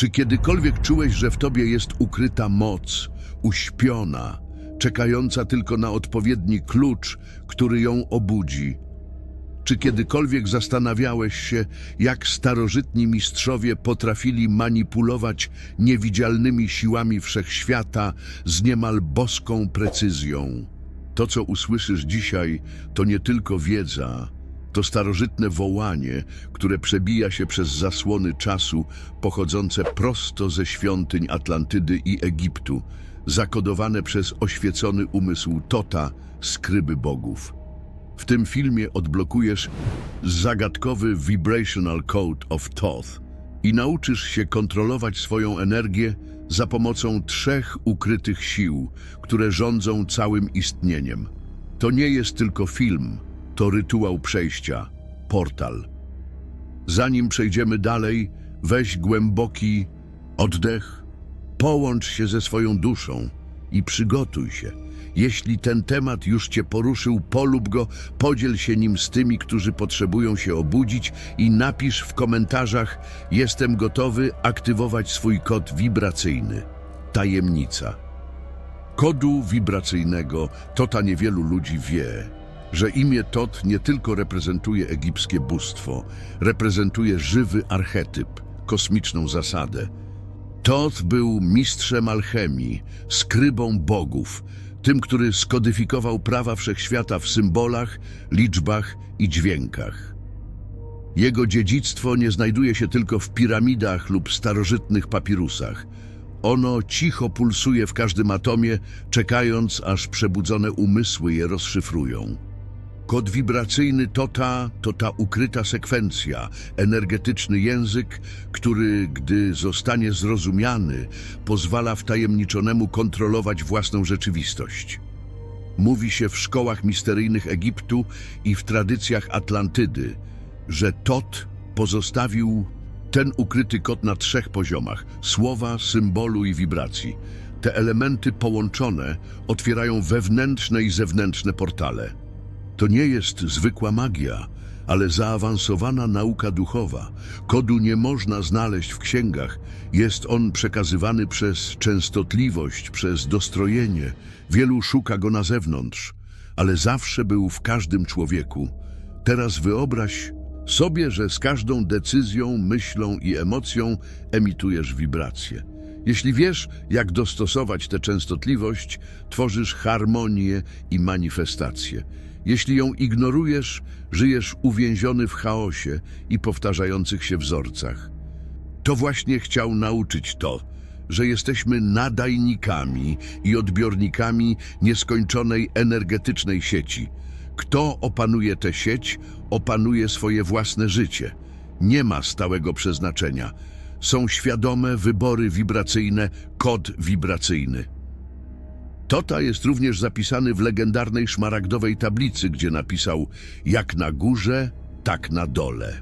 Czy kiedykolwiek czułeś, że w tobie jest ukryta moc, uśpiona, czekająca tylko na odpowiedni klucz, który ją obudzi? Czy kiedykolwiek zastanawiałeś się, jak starożytni mistrzowie potrafili manipulować niewidzialnymi siłami wszechświata z niemal boską precyzją? To, co usłyszysz dzisiaj, to nie tylko wiedza, to starożytne wołanie, które przebija się przez zasłony czasu, pochodzące prosto ze świątyń Atlantydy i Egiptu, zakodowane przez oświecony umysł Tota, skryby bogów. W tym filmie odblokujesz zagadkowy Vibrational Code of Thoth i nauczysz się kontrolować swoją energię za pomocą trzech ukrytych sił, które rządzą całym istnieniem. To nie jest tylko film, to rytuał przejścia, portal. Zanim przejdziemy dalej, weź głęboki oddech, połącz się ze swoją duszą i przygotuj się. Jeśli ten temat już Cię poruszył, polub go, podziel się nim z tymi, którzy potrzebują się obudzić i napisz w komentarzach Jestem gotowy aktywować swój kod wibracyjny. Tajemnica. Kodu wibracyjnego Tota niewielu ludzi wie, że imię Tot nie tylko reprezentuje egipskie bóstwo, reprezentuje żywy archetyp, kosmiczną zasadę. Tot był mistrzem alchemii, skrybą bogów, tym, który skodyfikował prawa wszechświata w symbolach, liczbach i dźwiękach. Jego dziedzictwo nie znajduje się tylko w piramidach lub starożytnych papirusach. Ono cicho pulsuje w każdym atomie, czekając, aż przebudzone umysły je rozszyfrują. Kod wibracyjny to ta, to ta ukryta sekwencja, energetyczny język, który, gdy zostanie zrozumiany, pozwala wtajemniczonemu kontrolować własną rzeczywistość. Mówi się w szkołach misteryjnych Egiptu i w tradycjach Atlantydy, że Tot pozostawił ten ukryty kod na trzech poziomach słowa, symbolu i wibracji. Te elementy połączone otwierają wewnętrzne i zewnętrzne portale. To nie jest zwykła magia, ale zaawansowana nauka duchowa. Kodu nie można znaleźć w księgach. Jest on przekazywany przez częstotliwość, przez dostrojenie. Wielu szuka go na zewnątrz, ale zawsze był w każdym człowieku. Teraz wyobraź sobie, że z każdą decyzją, myślą i emocją emitujesz wibracje. Jeśli wiesz, jak dostosować tę częstotliwość, tworzysz harmonię i manifestację. Jeśli ją ignorujesz, żyjesz uwięziony w chaosie i powtarzających się wzorcach. To właśnie chciał nauczyć to, że jesteśmy nadajnikami i odbiornikami nieskończonej energetycznej sieci. Kto opanuje tę sieć, opanuje swoje własne życie. Nie ma stałego przeznaczenia. Są świadome wybory wibracyjne, kod wibracyjny. Tota jest również zapisany w legendarnej szmaragdowej tablicy, gdzie napisał jak na górze, tak na dole.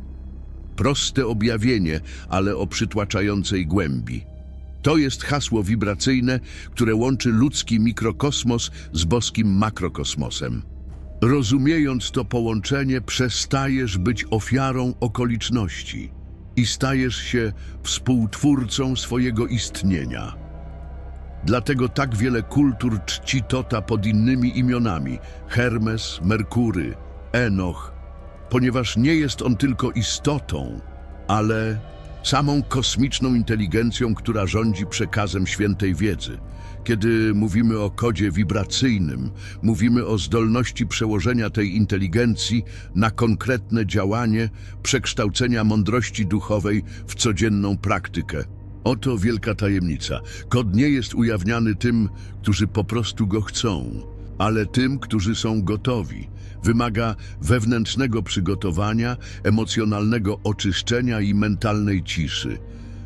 Proste objawienie, ale o przytłaczającej głębi. To jest hasło wibracyjne, które łączy ludzki mikrokosmos z boskim makrokosmosem. Rozumiejąc to połączenie, przestajesz być ofiarą okoliczności i stajesz się współtwórcą swojego istnienia. Dlatego tak wiele kultur czci Tota pod innymi imionami Hermes, Merkury, Enoch, ponieważ nie jest on tylko istotą, ale samą kosmiczną inteligencją, która rządzi przekazem świętej wiedzy. Kiedy mówimy o kodzie wibracyjnym, mówimy o zdolności przełożenia tej inteligencji na konkretne działanie, przekształcenia mądrości duchowej w codzienną praktykę. Oto wielka tajemnica. Kod nie jest ujawniany tym, którzy po prostu go chcą, ale tym, którzy są gotowi. Wymaga wewnętrznego przygotowania, emocjonalnego oczyszczenia i mentalnej ciszy.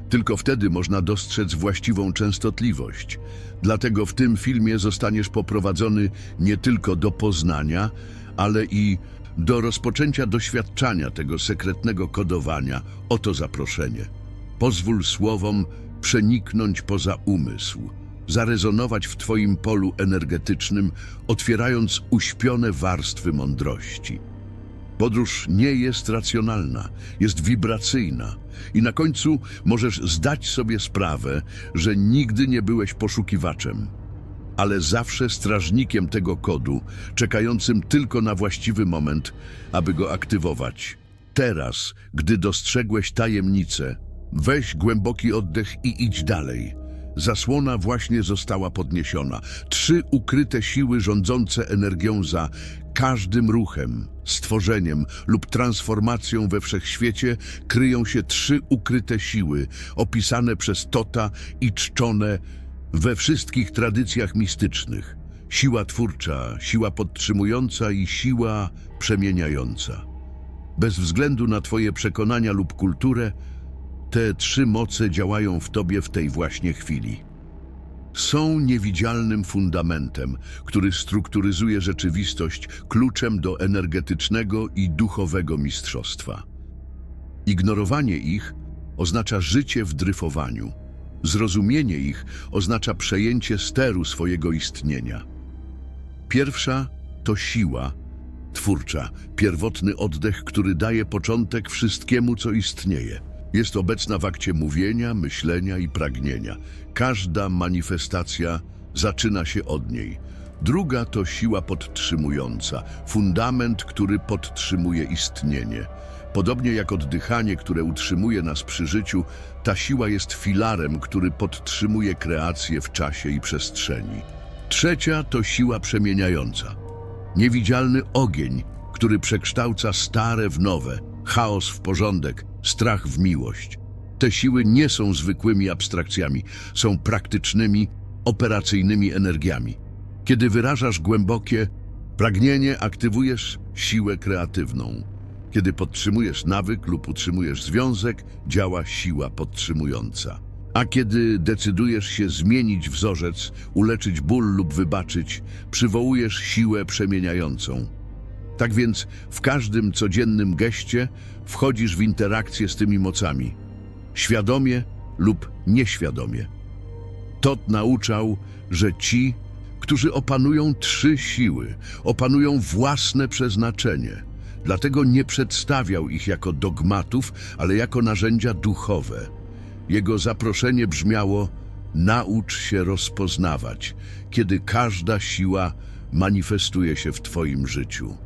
Tylko wtedy można dostrzec właściwą częstotliwość. Dlatego w tym filmie zostaniesz poprowadzony nie tylko do poznania, ale i do rozpoczęcia doświadczania tego sekretnego kodowania. Oto zaproszenie. Pozwól słowom przeniknąć poza umysł, zarezonować w Twoim polu energetycznym, otwierając uśpione warstwy mądrości. Podróż nie jest racjonalna, jest wibracyjna i na końcu możesz zdać sobie sprawę, że nigdy nie byłeś poszukiwaczem, ale zawsze strażnikiem tego kodu, czekającym tylko na właściwy moment, aby go aktywować. Teraz, gdy dostrzegłeś tajemnicę, weź głęboki oddech i idź dalej. Zasłona właśnie została podniesiona. Trzy ukryte siły rządzące energią za każdym ruchem, stworzeniem lub transformacją we wszechświecie kryją się trzy ukryte siły, opisane przez Tota i czczone we wszystkich tradycjach mistycznych. Siła twórcza, siła podtrzymująca i siła przemieniająca. Bez względu na Twoje przekonania lub kulturę, te trzy moce działają w Tobie w tej właśnie chwili. Są niewidzialnym fundamentem, który strukturyzuje rzeczywistość kluczem do energetycznego i duchowego mistrzostwa. Ignorowanie ich oznacza życie w dryfowaniu. Zrozumienie ich oznacza przejęcie steru swojego istnienia. Pierwsza to siła twórcza, pierwotny oddech, który daje początek wszystkiemu, co istnieje. Jest obecna w akcie mówienia, myślenia i pragnienia. Każda manifestacja zaczyna się od niej. Druga to siła podtrzymująca, fundament, który podtrzymuje istnienie. Podobnie jak oddychanie, które utrzymuje nas przy życiu, ta siła jest filarem, który podtrzymuje kreację w czasie i przestrzeni. Trzecia to siła przemieniająca. Niewidzialny ogień, który przekształca stare w nowe, chaos w porządek, strach w miłość. Te siły nie są zwykłymi abstrakcjami, są praktycznymi, operacyjnymi energiami. Kiedy wyrażasz głębokie pragnienie, aktywujesz siłę kreatywną. Kiedy podtrzymujesz nawyk lub utrzymujesz związek, działa siła podtrzymująca. A kiedy decydujesz się zmienić wzorzec, uleczyć ból lub wybaczyć, przywołujesz siłę przemieniającą. Tak więc w każdym codziennym geście wchodzisz w interakcję z tymi mocami, świadomie lub nieświadomie. Tot nauczał, że ci, którzy opanują trzy siły, opanują własne przeznaczenie. Dlatego nie przedstawiał ich jako dogmatów, ale jako narzędzia duchowe. Jego zaproszenie brzmiało: naucz się rozpoznawać, kiedy każda siła manifestuje się w Twoim życiu.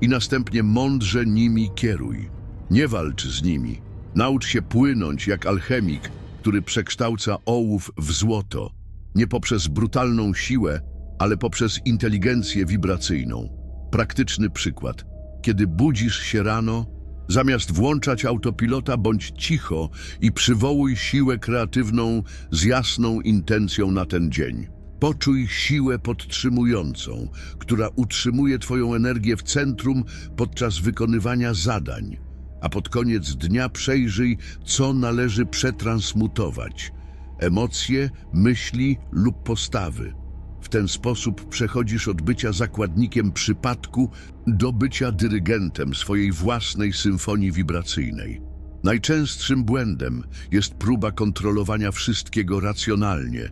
I następnie mądrze nimi kieruj. Nie walcz z nimi. Naucz się płynąć jak alchemik, który przekształca ołów w złoto, nie poprzez brutalną siłę, ale poprzez inteligencję wibracyjną. Praktyczny przykład. Kiedy budzisz się rano, zamiast włączać autopilota, bądź cicho i przywołuj siłę kreatywną z jasną intencją na ten dzień. Poczuj siłę podtrzymującą, która utrzymuje Twoją energię w centrum podczas wykonywania zadań, a pod koniec dnia przejrzyj, co należy przetransmutować emocje, myśli lub postawy. W ten sposób przechodzisz od bycia zakładnikiem przypadku do bycia dyrygentem swojej własnej symfonii wibracyjnej. Najczęstszym błędem jest próba kontrolowania wszystkiego racjonalnie,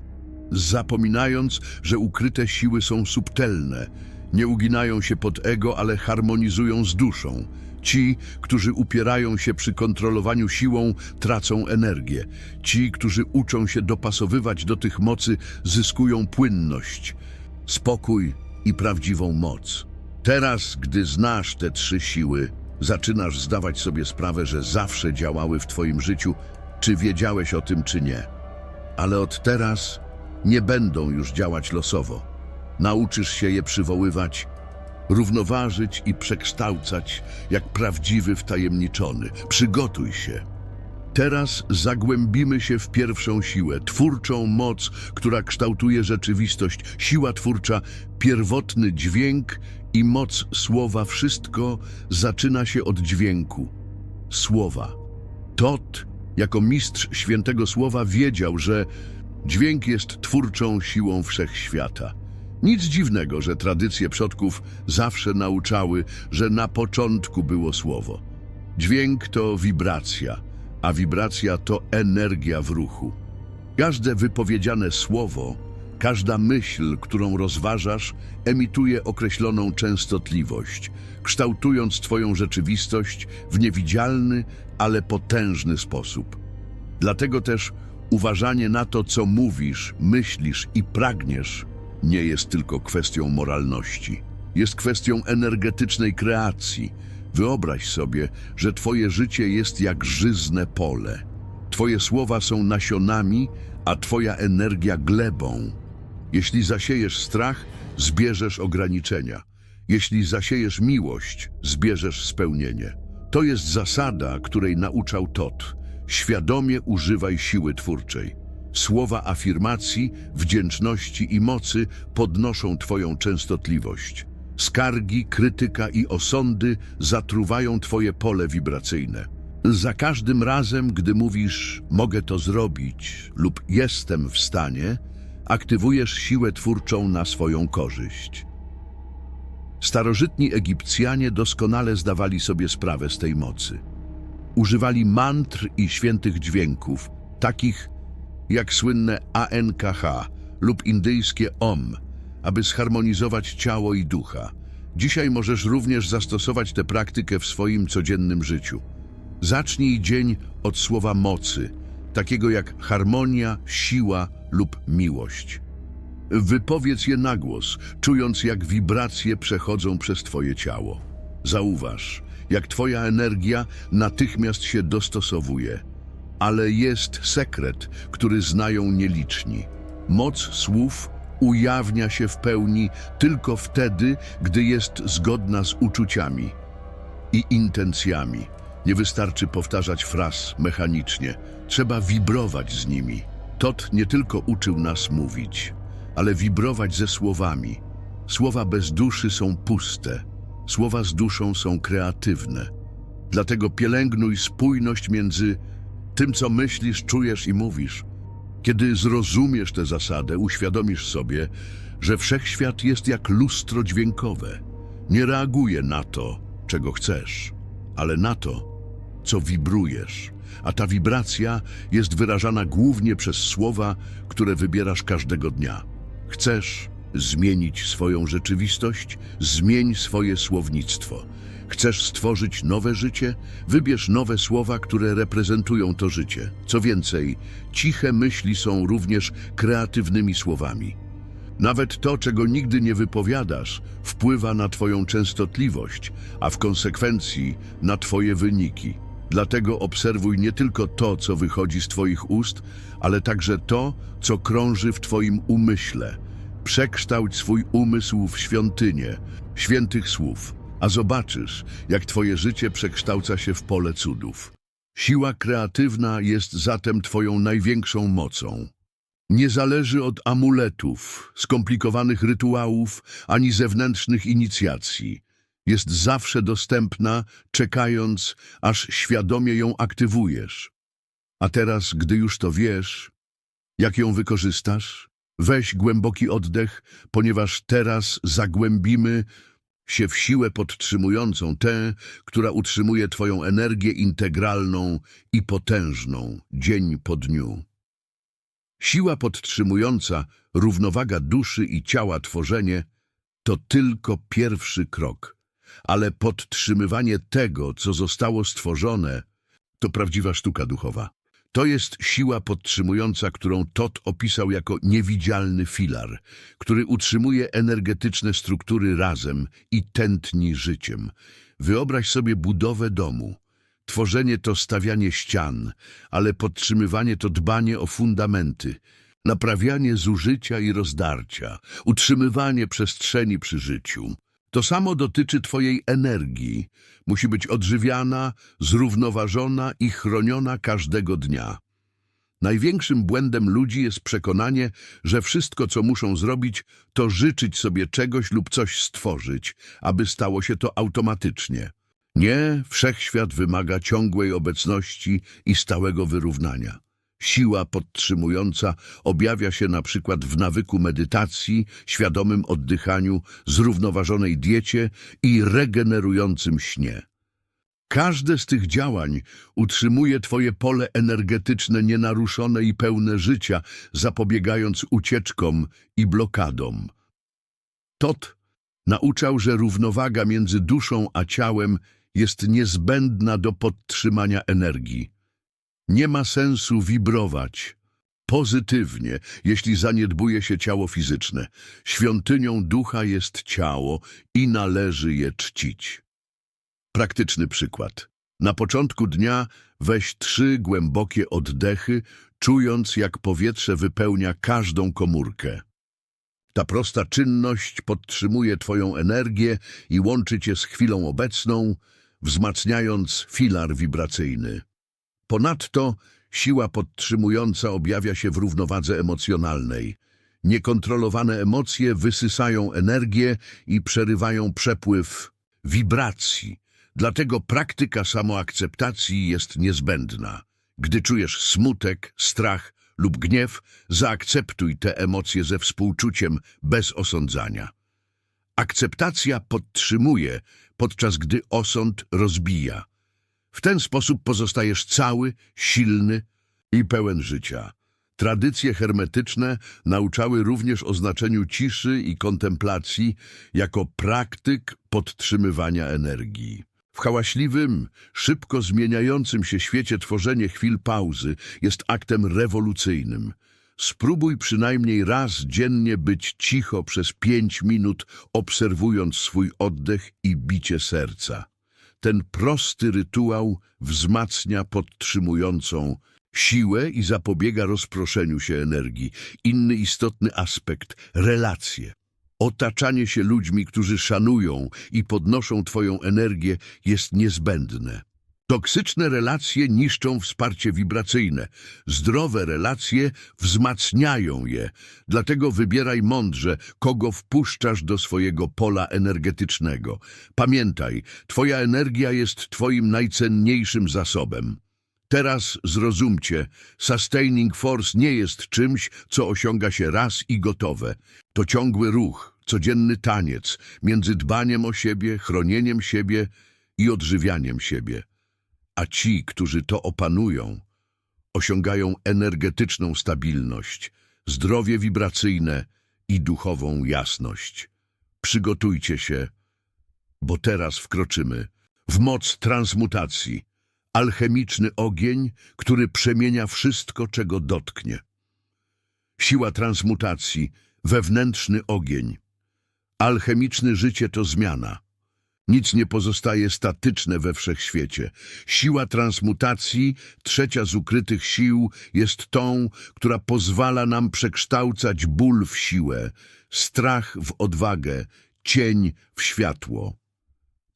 zapominając, że ukryte siły są subtelne, nie uginają się pod ego, ale harmonizują z duszą. Ci, którzy upierają się przy kontrolowaniu siłą, tracą energię. Ci, którzy uczą się dopasowywać do tych mocy, zyskują płynność, spokój i prawdziwą moc. Teraz, gdy znasz te trzy siły, zaczynasz zdawać sobie sprawę, że zawsze działały w Twoim życiu, czy wiedziałeś o tym, czy nie. Ale od teraz nie będą już działać losowo. Nauczysz się je przywoływać, równoważyć i przekształcać jak prawdziwy wtajemniczony. Przygotuj się. Teraz zagłębimy się w pierwszą siłę, twórczą moc, która kształtuje rzeczywistość. Siła twórcza, pierwotny dźwięk i moc słowa. Wszystko zaczyna się od dźwięku. Słowa. Tot, jako mistrz świętego słowa, wiedział, że dźwięk jest twórczą siłą wszechświata. Nic dziwnego, że tradycje przodków zawsze nauczały, że na początku było słowo. Dźwięk to wibracja, a wibracja to energia w ruchu. Każde wypowiedziane słowo Każda myśl, którą rozważasz, emituje określoną częstotliwość, kształtując Twoją rzeczywistość w niewidzialny, ale potężny sposób. Dlatego też uważanie na to, co mówisz, myślisz i pragniesz, nie jest tylko kwestią moralności. Jest kwestią energetycznej kreacji. Wyobraź sobie, że Twoje życie jest jak żyzne pole. Twoje słowa są nasionami, a Twoja energia glebą. Jeśli zasiejesz strach, zbierzesz ograniczenia. Jeśli zasiejesz miłość, zbierzesz spełnienie. To jest zasada, której nauczał Tot. Świadomie używaj siły twórczej. Słowa afirmacji, wdzięczności i mocy podnoszą Twoją częstotliwość. Skargi, krytyka i osądy zatruwają Twoje pole wibracyjne. Za każdym razem, gdy mówisz mogę to zrobić lub jestem w stanie, aktywujesz siłę twórczą na swoją korzyść. Starożytni Egipcjanie doskonale zdawali sobie sprawę z tej mocy. Używali mantr i świętych dźwięków, takich jak słynne ANKH lub indyjskie OM, aby zharmonizować ciało i ducha. Dzisiaj możesz również zastosować tę praktykę w swoim codziennym życiu. Zacznij dzień od słowa mocy, takiego jak harmonia, siła lub miłość. Wypowiedz je na głos, czując jak wibracje przechodzą przez Twoje ciało. Zauważ, jak Twoja energia natychmiast się dostosowuje. Ale jest sekret, który znają nieliczni. Moc słów ujawnia się w pełni tylko wtedy, gdy jest zgodna z uczuciami i intencjami. Nie wystarczy powtarzać fraz mechanicznie, trzeba wibrować z nimi. Tot nie tylko uczył nas mówić, ale wibrować ze słowami. Słowa bez duszy są puste, słowa z duszą są kreatywne. Dlatego pielęgnuj spójność między tym, co myślisz, czujesz i mówisz. Kiedy zrozumiesz tę zasadę, uświadomisz sobie, że wszechświat jest jak lustro dźwiękowe. Nie reaguje na to, czego chcesz, ale na to, co wibrujesz. A ta wibracja jest wyrażana głównie przez słowa, które wybierasz każdego dnia. Chcesz zmienić swoją rzeczywistość? Zmień swoje słownictwo. Chcesz stworzyć nowe życie? Wybierz nowe słowa, które reprezentują to życie. Co więcej, ciche myśli są również kreatywnymi słowami. Nawet to, czego nigdy nie wypowiadasz, wpływa na Twoją częstotliwość, a w konsekwencji na Twoje wyniki. Dlatego obserwuj nie tylko to, co wychodzi z Twoich ust, ale także to, co krąży w Twoim umyśle. Przekształć swój umysł w świątynię, świętych słów, a zobaczysz, jak Twoje życie przekształca się w pole cudów. Siła kreatywna jest zatem Twoją największą mocą. Nie zależy od amuletów, skomplikowanych rytuałów, ani zewnętrznych inicjacji. Jest zawsze dostępna, czekając, aż świadomie ją aktywujesz. A teraz, gdy już to wiesz, jak ją wykorzystasz, weź głęboki oddech, ponieważ teraz zagłębimy się w siłę podtrzymującą tę, która utrzymuje Twoją energię integralną i potężną dzień po dniu. Siła podtrzymująca, równowaga duszy i ciała tworzenie to tylko pierwszy krok, ale podtrzymywanie tego, co zostało stworzone, to prawdziwa sztuka duchowa. To jest siła podtrzymująca, którą Tot opisał jako niewidzialny filar, który utrzymuje energetyczne struktury razem i tętni życiem. Wyobraź sobie budowę domu. Tworzenie to stawianie ścian, ale podtrzymywanie to dbanie o fundamenty, naprawianie zużycia i rozdarcia, utrzymywanie przestrzeni przy życiu. To samo dotyczy Twojej energii. Musi być odżywiana, zrównoważona i chroniona każdego dnia. Największym błędem ludzi jest przekonanie, że wszystko, co muszą zrobić, to życzyć sobie czegoś lub coś stworzyć, aby stało się to automatycznie. Nie, wszechświat wymaga ciągłej obecności i stałego wyrównania. Siła podtrzymująca objawia się na przykład w nawyku medytacji, świadomym oddychaniu, zrównoważonej diecie i regenerującym śnie. Każde z tych działań utrzymuje Twoje pole energetyczne nienaruszone i pełne życia, zapobiegając ucieczkom i blokadom. Tot nauczał, że równowaga między duszą a ciałem jest niezbędna do podtrzymania energii. Nie ma sensu wibrować pozytywnie, jeśli zaniedbuje się ciało fizyczne. Świątynią ducha jest ciało i należy je czcić. Praktyczny przykład. Na początku dnia weź trzy głębokie oddechy, czując jak powietrze wypełnia każdą komórkę. Ta prosta czynność podtrzymuje Twoją energię i łączy Cię z chwilą obecną, wzmacniając filar wibracyjny. Ponadto siła podtrzymująca objawia się w równowadze emocjonalnej. Niekontrolowane emocje wysysają energię i przerywają przepływ wibracji. Dlatego praktyka samoakceptacji jest niezbędna. Gdy czujesz smutek, strach lub gniew, zaakceptuj te emocje ze współczuciem bez osądzania. Akceptacja podtrzymuje, podczas gdy osąd rozbija. W ten sposób pozostajesz cały, silny i pełen życia. Tradycje hermetyczne nauczały również o znaczeniu ciszy i kontemplacji jako praktyk podtrzymywania energii. W hałaśliwym, szybko zmieniającym się świecie tworzenie chwil pauzy jest aktem rewolucyjnym. Spróbuj przynajmniej raz dziennie być cicho przez pięć minut, obserwując swój oddech i bicie serca. Ten prosty rytuał wzmacnia podtrzymującą siłę i zapobiega rozproszeniu się energii. Inny istotny aspekt relacje. Otaczanie się ludźmi, którzy szanują i podnoszą Twoją energię, jest niezbędne. Toksyczne relacje niszczą wsparcie wibracyjne. Zdrowe relacje wzmacniają je. Dlatego wybieraj mądrze, kogo wpuszczasz do swojego pola energetycznego. Pamiętaj, Twoja energia jest Twoim najcenniejszym zasobem. Teraz zrozumcie, sustaining force nie jest czymś, co osiąga się raz i gotowe. To ciągły ruch, codzienny taniec między dbaniem o siebie, chronieniem siebie i odżywianiem siebie. A ci, którzy to opanują, osiągają energetyczną stabilność, zdrowie wibracyjne i duchową jasność. Przygotujcie się, bo teraz wkroczymy w moc transmutacji, alchemiczny ogień, który przemienia wszystko, czego dotknie. Siła transmutacji, wewnętrzny ogień. Alchemiczne życie to zmiana. Nic nie pozostaje statyczne we wszechświecie. Siła transmutacji, trzecia z ukrytych sił, jest tą, która pozwala nam przekształcać ból w siłę, strach w odwagę, cień w światło.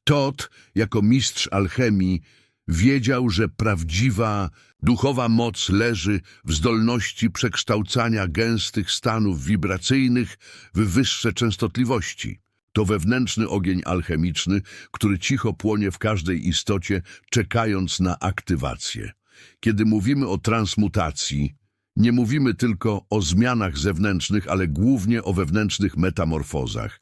Tot, jako mistrz alchemii, wiedział, że prawdziwa duchowa moc leży w zdolności przekształcania gęstych stanów wibracyjnych w wyższe częstotliwości. To wewnętrzny ogień alchemiczny, który cicho płonie w każdej istocie, czekając na aktywację. Kiedy mówimy o transmutacji, nie mówimy tylko o zmianach zewnętrznych, ale głównie o wewnętrznych metamorfozach.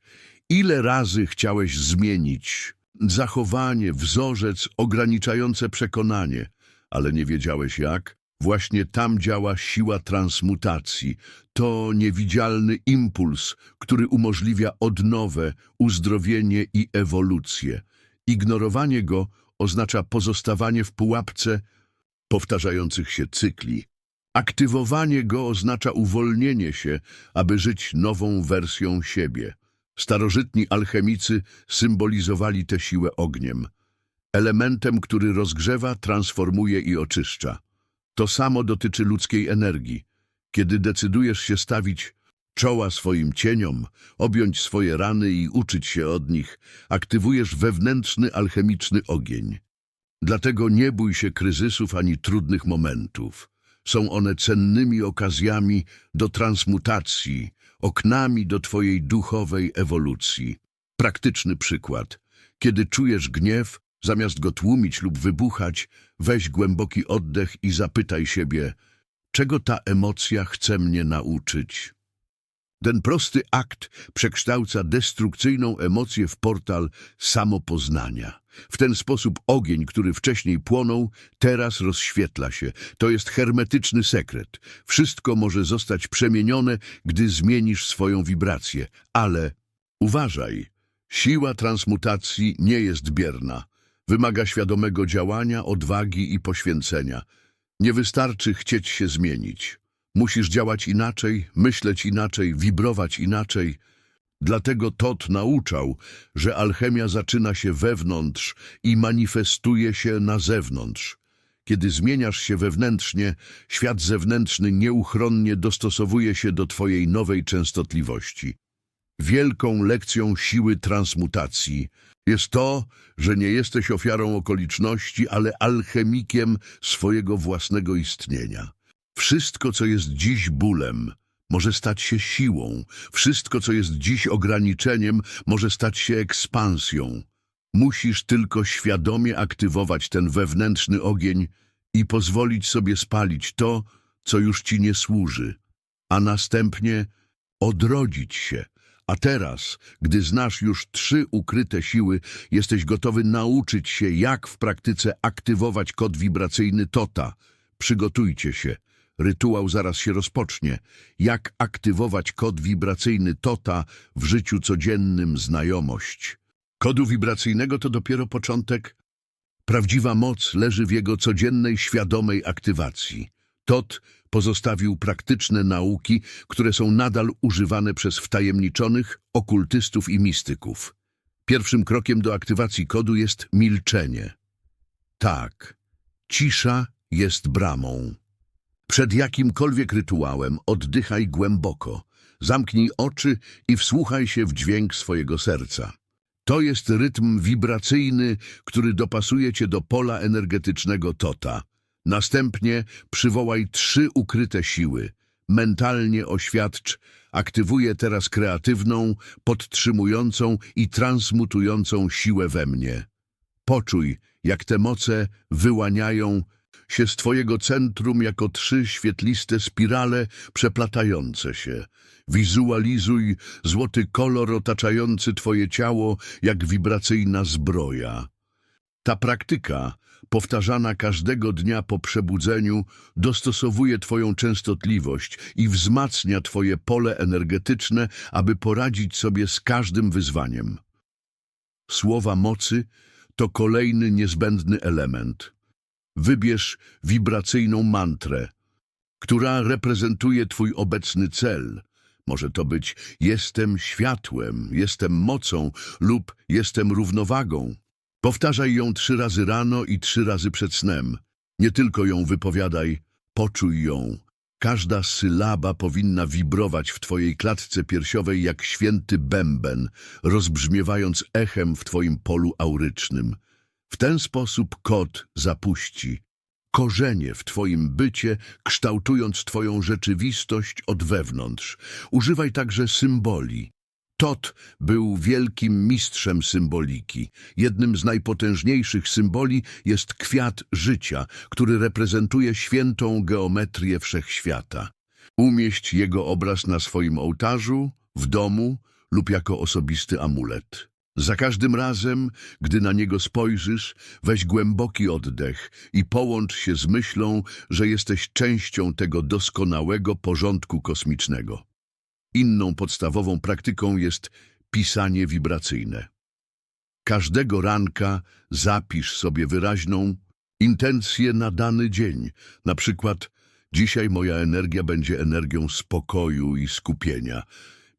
Ile razy chciałeś zmienić zachowanie, wzorzec ograniczające przekonanie, ale nie wiedziałeś jak? Właśnie tam działa siła transmutacji. To niewidzialny impuls, który umożliwia odnowę, uzdrowienie i ewolucję. Ignorowanie go oznacza pozostawanie w pułapce powtarzających się cykli. Aktywowanie go oznacza uwolnienie się, aby żyć nową wersją siebie. Starożytni alchemicy symbolizowali tę siłę ogniem, elementem, który rozgrzewa, transformuje i oczyszcza. To samo dotyczy ludzkiej energii. Kiedy decydujesz się stawić czoła swoim cieniom, objąć swoje rany i uczyć się od nich, aktywujesz wewnętrzny alchemiczny ogień. Dlatego nie bój się kryzysów ani trudnych momentów. Są one cennymi okazjami do transmutacji, oknami do Twojej duchowej ewolucji. Praktyczny przykład. Kiedy czujesz gniew, zamiast go tłumić lub wybuchać, weź głęboki oddech i zapytaj siebie, czego ta emocja chce mnie nauczyć. Ten prosty akt przekształca destrukcyjną emocję w portal samopoznania. W ten sposób ogień, który wcześniej płonął, teraz rozświetla się. To jest hermetyczny sekret. Wszystko może zostać przemienione, gdy zmienisz swoją wibrację. Ale uważaj, siła transmutacji nie jest bierna. Wymaga świadomego działania, odwagi i poświęcenia. Nie wystarczy chcieć się zmienić. Musisz działać inaczej, myśleć inaczej, wibrować inaczej. Dlatego Tot nauczał, że alchemia zaczyna się wewnątrz i manifestuje się na zewnątrz. Kiedy zmieniasz się wewnętrznie, świat zewnętrzny nieuchronnie dostosowuje się do Twojej nowej częstotliwości. Wielką lekcją siły transmutacji jest to, że nie jesteś ofiarą okoliczności, ale alchemikiem swojego własnego istnienia. Wszystko, co jest dziś bólem, może stać się siłą. Wszystko, co jest dziś ograniczeniem, może stać się ekspansją. Musisz tylko świadomie aktywować ten wewnętrzny ogień i pozwolić sobie spalić to, co już ci nie służy, a następnie odrodzić się. A teraz, gdy znasz już trzy ukryte siły, jesteś gotowy nauczyć się, jak w praktyce aktywować kod wibracyjny TOTA. Przygotujcie się. Rytuał zaraz się rozpocznie. Jak aktywować kod wibracyjny TOTA w życiu codziennym znajomość. Kodu wibracyjnego to dopiero początek. Prawdziwa moc leży w jego codziennej, świadomej aktywacji. Tot pozostawił praktyczne nauki, które są nadal używane przez wtajemniczonych, okultystów i mistyków. Pierwszym krokiem do aktywacji kodu jest milczenie. Tak, cisza jest bramą. Przed jakimkolwiek rytuałem oddychaj głęboko, zamknij oczy i wsłuchaj się w dźwięk swojego serca. To jest rytm wibracyjny, który dopasuje cię do pola energetycznego Tota. Następnie przywołaj trzy ukryte siły. Mentalnie oświadcz, aktywuję teraz kreatywną, podtrzymującą i transmutującą siłę we mnie. Poczuj, jak te moce wyłaniają się z Twojego centrum jako trzy świetliste spirale przeplatające się. Wizualizuj złoty kolor otaczający Twoje ciało jak wibracyjna zbroja. Ta praktyka, powtarzana każdego dnia po przebudzeniu, dostosowuje Twoją częstotliwość i wzmacnia Twoje pole energetyczne, aby poradzić sobie z każdym wyzwaniem. Słowa mocy to kolejny niezbędny element. Wybierz wibracyjną mantrę, która reprezentuje Twój obecny cel. Może to być jestem światłem, jestem mocą lub jestem równowagą. Powtarzaj ją trzy razy rano i trzy razy przed snem. Nie tylko ją wypowiadaj, poczuj ją. Każda sylaba powinna wibrować w Twojej klatce piersiowej jak święty bęben, rozbrzmiewając echem w Twoim polu aurycznym. W ten sposób kod zapuści korzenie w Twoim bycie, kształtując Twoją rzeczywistość od wewnątrz. Używaj także symboli. Tot był wielkim mistrzem symboliki. Jednym z najpotężniejszych symboli jest kwiat życia, który reprezentuje świętą geometrię wszechświata. Umieść jego obraz na swoim ołtarzu, w domu lub jako osobisty amulet. Za każdym razem, gdy na niego spojrzysz, weź głęboki oddech i połącz się z myślą, że jesteś częścią tego doskonałego porządku kosmicznego. Inną podstawową praktyką jest pisanie wibracyjne. Każdego ranka zapisz sobie wyraźną intencję na dany dzień. Na przykład, dzisiaj moja energia będzie energią spokoju i skupienia.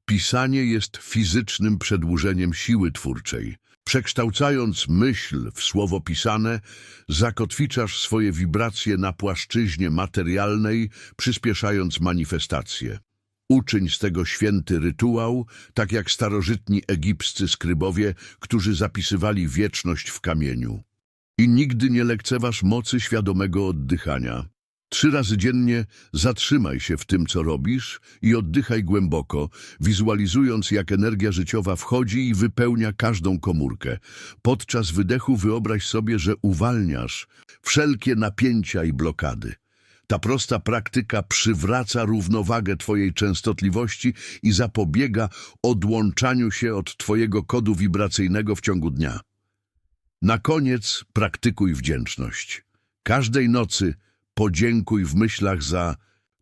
Pisanie jest fizycznym przedłużeniem siły twórczej. Przekształcając myśl w słowo pisane, zakotwiczasz swoje wibracje na płaszczyźnie materialnej, przyspieszając manifestację. Uczyń z tego święty rytuał, tak jak starożytni egipscy skrybowie, którzy zapisywali wieczność w kamieniu. I nigdy nie lekceważ mocy świadomego oddychania. Trzy razy dziennie zatrzymaj się w tym, co robisz i oddychaj głęboko, wizualizując, jak energia życiowa wchodzi i wypełnia każdą komórkę. Podczas wydechu wyobraź sobie, że uwalniasz wszelkie napięcia i blokady. Ta prosta praktyka przywraca równowagę Twojej częstotliwości i zapobiega odłączaniu się od Twojego kodu wibracyjnego w ciągu dnia. Na koniec praktykuj wdzięczność. Każdej nocy podziękuj w myślach za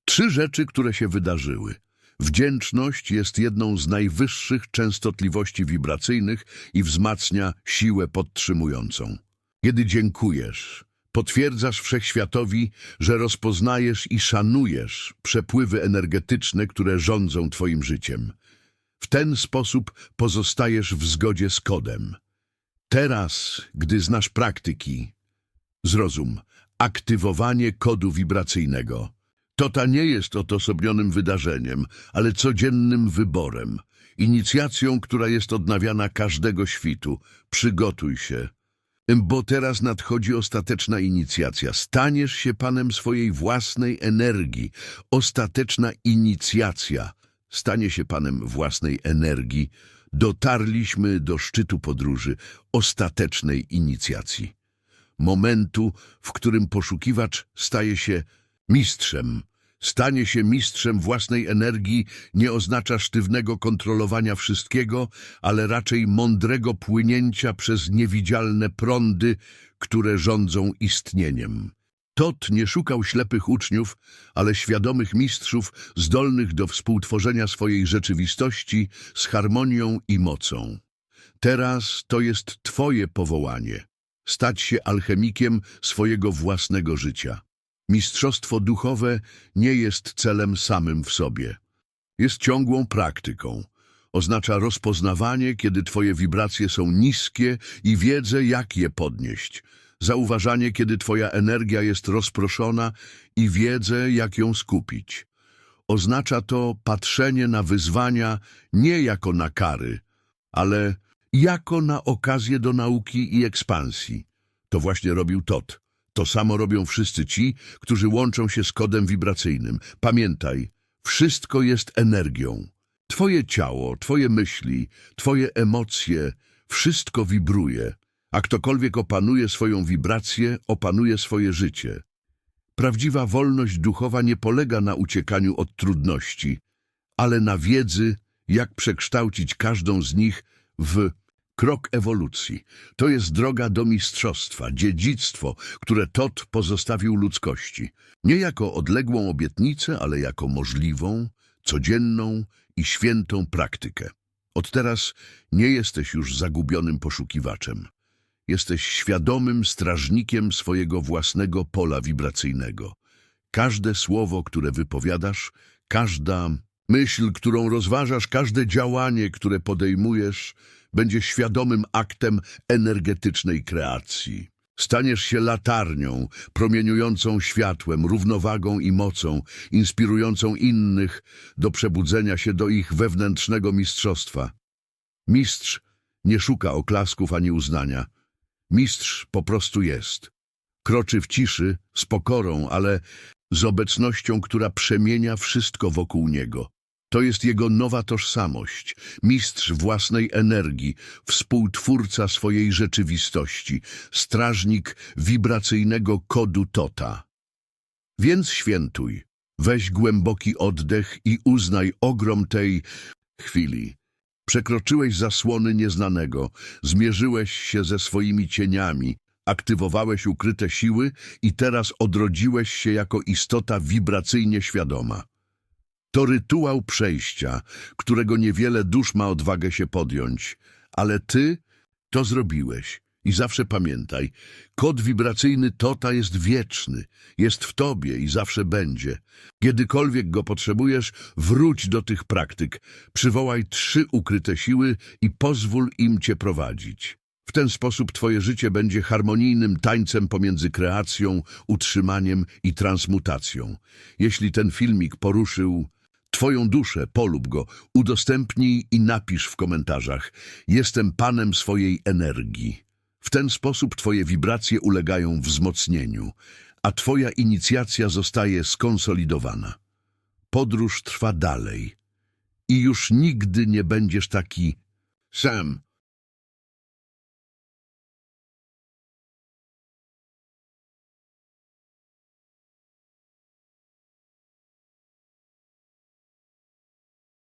trzy rzeczy, które się wydarzyły. Wdzięczność jest jedną z najwyższych częstotliwości wibracyjnych i wzmacnia siłę podtrzymującą. Kiedy dziękujesz, potwierdzasz wszechświatowi, że rozpoznajesz i szanujesz przepływy energetyczne, które rządzą Twoim życiem. W ten sposób pozostajesz w zgodzie z kodem. Teraz, gdy znasz praktyki, zrozum, aktywowanie kodu wibracyjnego. Tota nie jest odosobnionym wydarzeniem, ale codziennym wyborem, inicjacją, która jest odnawiana każdego świtu. Przygotuj się, bo teraz nadchodzi ostateczna inicjacja. Staniesz się panem swojej własnej energii. Ostateczna inicjacja. Stanie się panem własnej energii. Dotarliśmy do szczytu podróży ostatecznej inicjacji. Momentu, w którym poszukiwacz staje się mistrzem. Stanie się mistrzem własnej energii nie oznacza sztywnego kontrolowania wszystkiego, ale raczej mądrego płynięcia przez niewidzialne prądy, które rządzą istnieniem. Tot nie szukał ślepych uczniów, ale świadomych mistrzów zdolnych do współtworzenia swojej rzeczywistości z harmonią i mocą. Teraz to jest Twoje powołanie. Stać się alchemikiem swojego własnego życia. Mistrzostwo duchowe nie jest celem samym w sobie. Jest ciągłą praktyką. Oznacza rozpoznawanie, kiedy Twoje wibracje są niskie i wiedzę, jak je podnieść. Zauważanie, kiedy Twoja energia jest rozproszona i wiedzę, jak ją skupić. Oznacza to patrzenie na wyzwania nie jako na kary, ale jako na okazję do nauki i ekspansji. To właśnie robił Tot. To samo robią wszyscy ci, którzy łączą się z kodem wibracyjnym. Pamiętaj, wszystko jest energią. Twoje ciało, twoje myśli, twoje emocje, wszystko wibruje, a ktokolwiek opanuje swoją wibrację, opanuje swoje życie. Prawdziwa wolność duchowa nie polega na uciekaniu od trudności, ale na wiedzy, jak przekształcić każdą z nich w krok ewolucji. To jest droga do mistrzostwa, dziedzictwo, które Tot pozostawił ludzkości. Nie jako odległą obietnicę, ale jako możliwą, codzienną i świętą praktykę. Od teraz nie jesteś już zagubionym poszukiwaczem. Jesteś świadomym strażnikiem swojego własnego pola wibracyjnego. Każde słowo, które wypowiadasz, każda myśl, którą rozważasz, każde działanie, które podejmujesz, będzie świadomym aktem energetycznej kreacji. Staniesz się latarnią, promieniującą światłem, równowagą i mocą, inspirującą innych do przebudzenia się do ich wewnętrznego mistrzostwa. Mistrz nie szuka oklasków ani uznania. Mistrz po prostu jest. Kroczy w ciszy, z pokorą, ale z obecnością, która przemienia wszystko wokół niego. To jest jego nowa tożsamość, mistrz własnej energii, współtwórca swojej rzeczywistości, strażnik wibracyjnego kodu Tota. Więc świętuj, weź głęboki oddech i uznaj ogrom tej chwili. Przekroczyłeś zasłony nieznanego, zmierzyłeś się ze swoimi cieniami, aktywowałeś ukryte siły i teraz odrodziłeś się jako istota wibracyjnie świadoma. To rytuał przejścia, którego niewiele dusz ma odwagę się podjąć, ale ty to zrobiłeś. I zawsze pamiętaj, kod wibracyjny Tota jest wieczny, jest w tobie i zawsze będzie. Kiedykolwiek go potrzebujesz, wróć do tych praktyk, przywołaj trzy ukryte siły i pozwól im cię prowadzić. W ten sposób twoje życie będzie harmonijnym tańcem pomiędzy kreacją, utrzymaniem i transmutacją. Jeśli ten filmik poruszył Twoją duszę, polub go, udostępnij i napisz w komentarzach. Jestem panem swojej energii. W ten sposób Twoje wibracje ulegają wzmocnieniu, a Twoja inicjacja zostaje skonsolidowana. Podróż trwa dalej i już nigdy nie będziesz taki sam